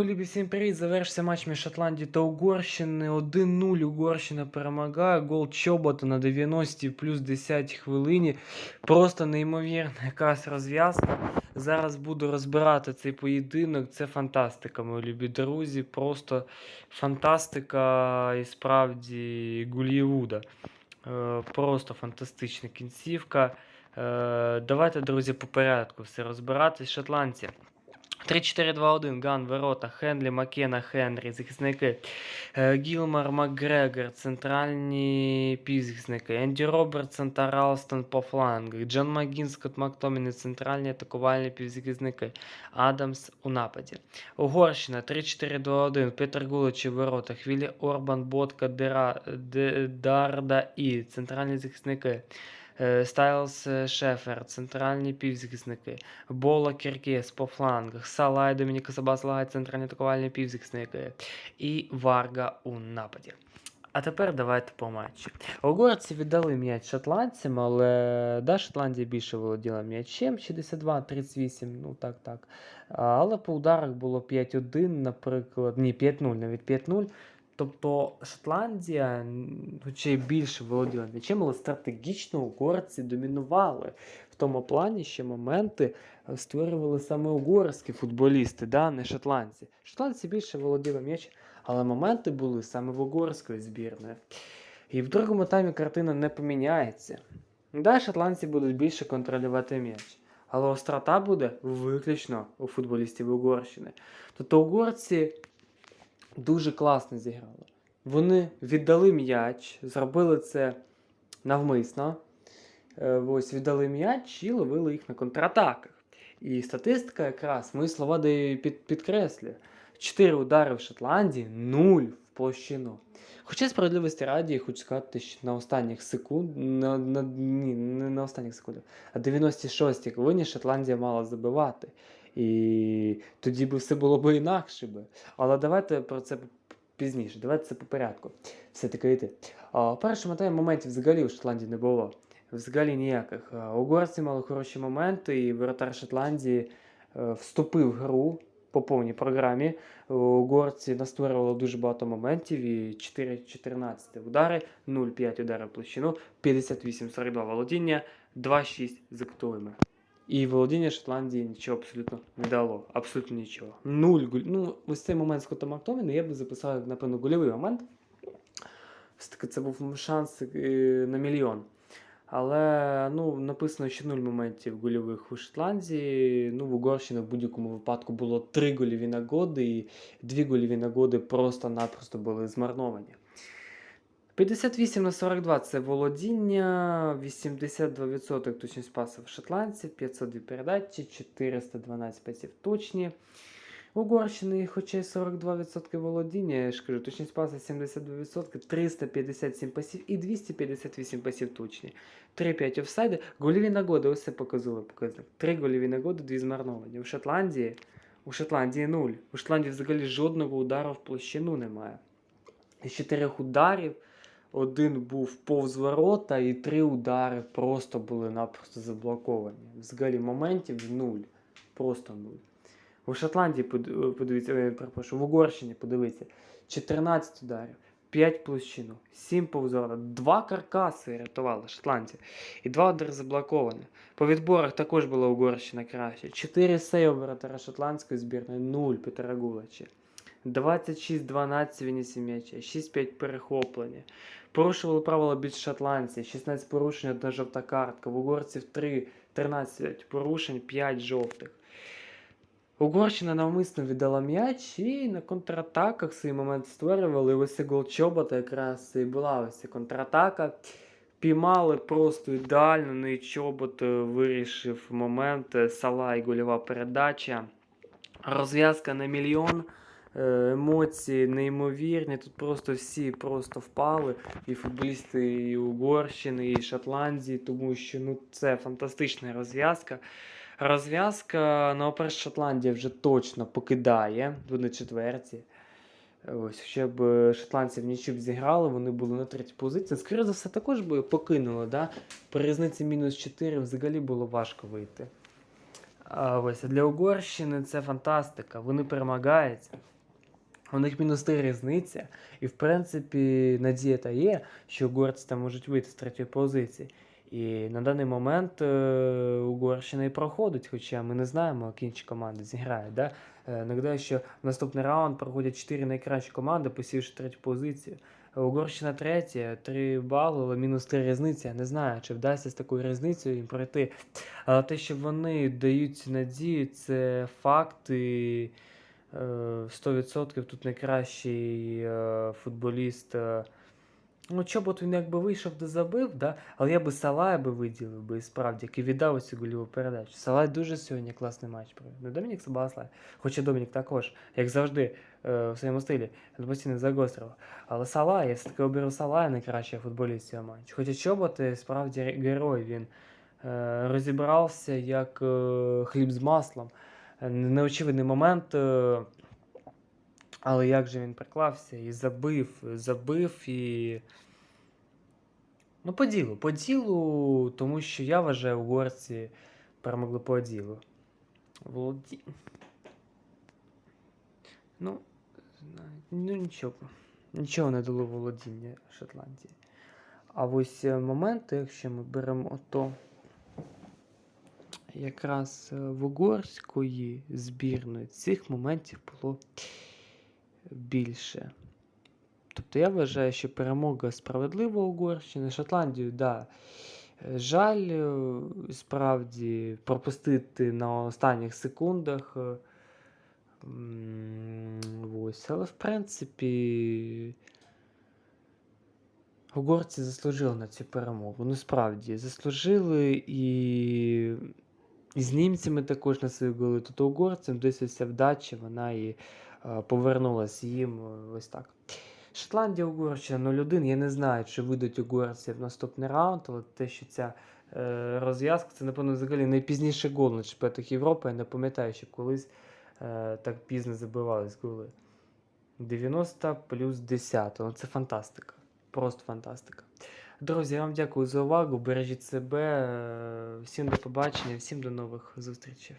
Любі, всім привіт! Завершився матч між Шотландією та Угорщини. 1-0 Угорщина перемагає. Гол Чобота на 90 плюс 10 хвилині. Просто неймовірна якась розв'язка. Зараз буду розбирати цей поєдинок. Це фантастика, мої любі друзі. Просто фантастика і справді Голлівуда. Е, Просто фантастична кінцівка. Е, Давайте, друзі, по порядку все розбиратись. Шотландці. 3-4-2-1, Ган, ворота, Хенлі, Макена, Хенрі, захисники, е, Гілмар, Макгрегор, центральні півзахисники, Енді Робертсон та Ралстон по флангах, Джон Магін, Скотт Мактоміни, центральні атакувальні півзахисники, Адамс у нападі. Угорщина 3-4-2-1, Петр Гулич у воротах, Вілі Орбан, Ботка, Дера, Де- Дарда і центральні захисники. Е, Стайлс е, Шефер, центральні півзахисники, Бола Кіркес по флангах, Салай Домініка Сабаслагай, центральні атакувальні півзахисники і Варга у нападі. А тепер давайте по матчі. Угорці віддали м'яч шотландцям, але да, Шотландія більше володіла м'ячем 62-38, ну так, так. Але по ударах було 5-1, наприклад, ні, 5-0, навіть 5-0. Тобто Шотландія, хоча й більше володіла м'ячем, але стратегічно угорці домінували в тому плані, що моменти е, створювали саме угорські футболісти, да, не шотландці. Шотландці більше володіли м'яч, але моменти були саме в угорської збірної. І в другому таймі картина не поміняється. Да, шотландці будуть більше контролювати м'яч. Але острота буде виключно у футболістів Угорщини. Тобто угорці дуже класно зіграли. Вони віддали м'яч, зробили це навмисно. Е, Ось віддали м'яч і ловили їх на контратаках. І статистика якраз мої слова дає під, підкреслює. 4 удари в Шотландії, 0 в площину. Хоча справедливості раді, хочу сказати, що на останніх секунд, на, на, ні, не на останніх секундах, а 96-й хвилині Шотландія мала забивати. І тоді би все було б інакше. Би. Але давайте про це пізніше. Давайте це по порядку. Все-таки йти. В моментів взагалі у Шотландії не було. Взагалі ніяких. А, Угорці мали хороші моменти, і воротар Шотландії е, вступив в гру по повній програмі. Угорці настворювали дуже багато моментів і 4-14 удари, 0,5 удари в площину, 58-42 володіння, 2-6 за кутовими. І володіння Шотландії нічого абсолютно не дало. Абсолютно нічого. Нуль гуль. Ну, ось цей момент з Кота Мактоміна я би записав, напевно, гольовий момент. Все-таки це був шанс е, на мільйон. Але ну, написано, що нуль моментів гольових у Шотландії. Ну, в Угорщині в будь-якому випадку було три гольові нагоди, і дві гольові нагоди просто-напросто були змарновані. 58 на 42 це володіння, 82% точність пасів шотландців, 502 передачі, 412 пасів точні. Угорщини, хоча й 42% володіння, я ж кажу, точність пасу 72%, 357 пасів і 258 пасів точні. 3-5 офсайди. Гольові нагоди, ось це показали показник. 3 гольові нагоди, 2 змарновані. У Шотландії, у Шотландії 0. У Шотландії взагалі жодного удару в площину немає. Із 4 ударів один був повз ворота, і три удари просто були напросто заблоковані. Взагалі моментів нуль. Просто нуль. У Шотландії подивіться, е, перепрошую, в Угорщині подивіться. 14 ударів, 5 площину, 7 повз 2 каркаси рятували Шотландія. І 2 удари заблоковані. По відборах також була Угорщина краще. 4 сейви воротара шотландської збірної, 0 Петра Гулача. 26-12 виніс м'яча, 6-5 перехоплення. Порушували правила більш шотландці, 16 порушень, одна жовта картка. В угорців 3, 13 порушень, 5 жовтих. Угорщина навмисно віддала м'яч і на контратаках свій момент створювали. Ось гол чобота якраз і була ось ця контратака. Піймали просто ідеально, ну і чобот е, вирішив момент. е, Сала і гольова передача. Розв'язка на мільйон. Е, Емоції неймовірні. Тут просто всі просто впали. І футболісти і Угорщини, і Шотландії, тому що ну, це фантастична розв'язка. Розв'язка, ну, перше, Шотландія вже точно покидає. Вони четверті. Ось, ще б шотландців б зіграли, вони були на третій позиції. Скоріше за все, також би покинули. Да? При різниці мінус 4 взагалі було важко вийти. А ось для Угорщини це фантастика. Вони перемагають. У них мінус 3 різниця. І, в принципі, надія та є, що угорці там можуть вийти з третьої позиції. І на даний момент е, Угорщина і проходить, хоча ми не знаємо, як інші команди зіграють. Да? Е, Нагадаю, що в наступний раунд проходять 4 найкращі команди, посівши третю позицію. Угорщина третя, 3 бали, але мінус 3 різниці. Я не знаю, чи вдасться з такою різницею їм пройти. Але те, що вони дають надію, це факти. 100% тут найкращий е, футболіст. е, Ну, чобот він якби вийшов де забив, да? але я би Салая би виділив би справді, який віддав цю гольову передачу. Салай дуже сьогодні класний матч провів. Не Домінік Сабаслай, хоча Домінік також, як завжди, е, в своєму стилі, постійно загострив. Але Салай, я все-таки оберу Салая найкращий футболіст цього матчу. Хоча Чобот е, справді герой, він е, розібрався як е, хліб з маслом. Неочевидний момент. Е, але як же він приклався і забив, забив і. Ну, по ділу, по ділу, тому що я вважаю, угорці перемогли по ділу. Володі. Ну, ну нічого. Нічого не дало володіння Шотландії. А ось е, моменти, якщо ми беремо ото. Якраз е, в угорської збірної цих моментів було більше. Тобто я вважаю, що перемога справедлива Угорщини. Шотландію, да. е, Жаль, е, справді, пропустити на останніх секундах. Ось. Але, в принципі, угорці заслужили на цю перемогу. Ну, справді, заслужили і. І з німцями також на свої голи. Тут угорцям десь ось ця вдача, вона і е, повернулась їм е, ось так. Шотландія, Угорщина 0-1. Я не знаю, чи вийдуть угорці в наступний раунд, але те, що ця е, розв'язка, це, напевно, взагалі найпізніший гол на чемпіонатах Європи. Я не пам'ятаю, що колись е, так пізно забивались голи. 90 плюс 10. Ну, це фантастика. Просто фантастика. Друзі, вам дякую за увагу. Бережіть себе. Всім до побачення, всім до нових зустрічей.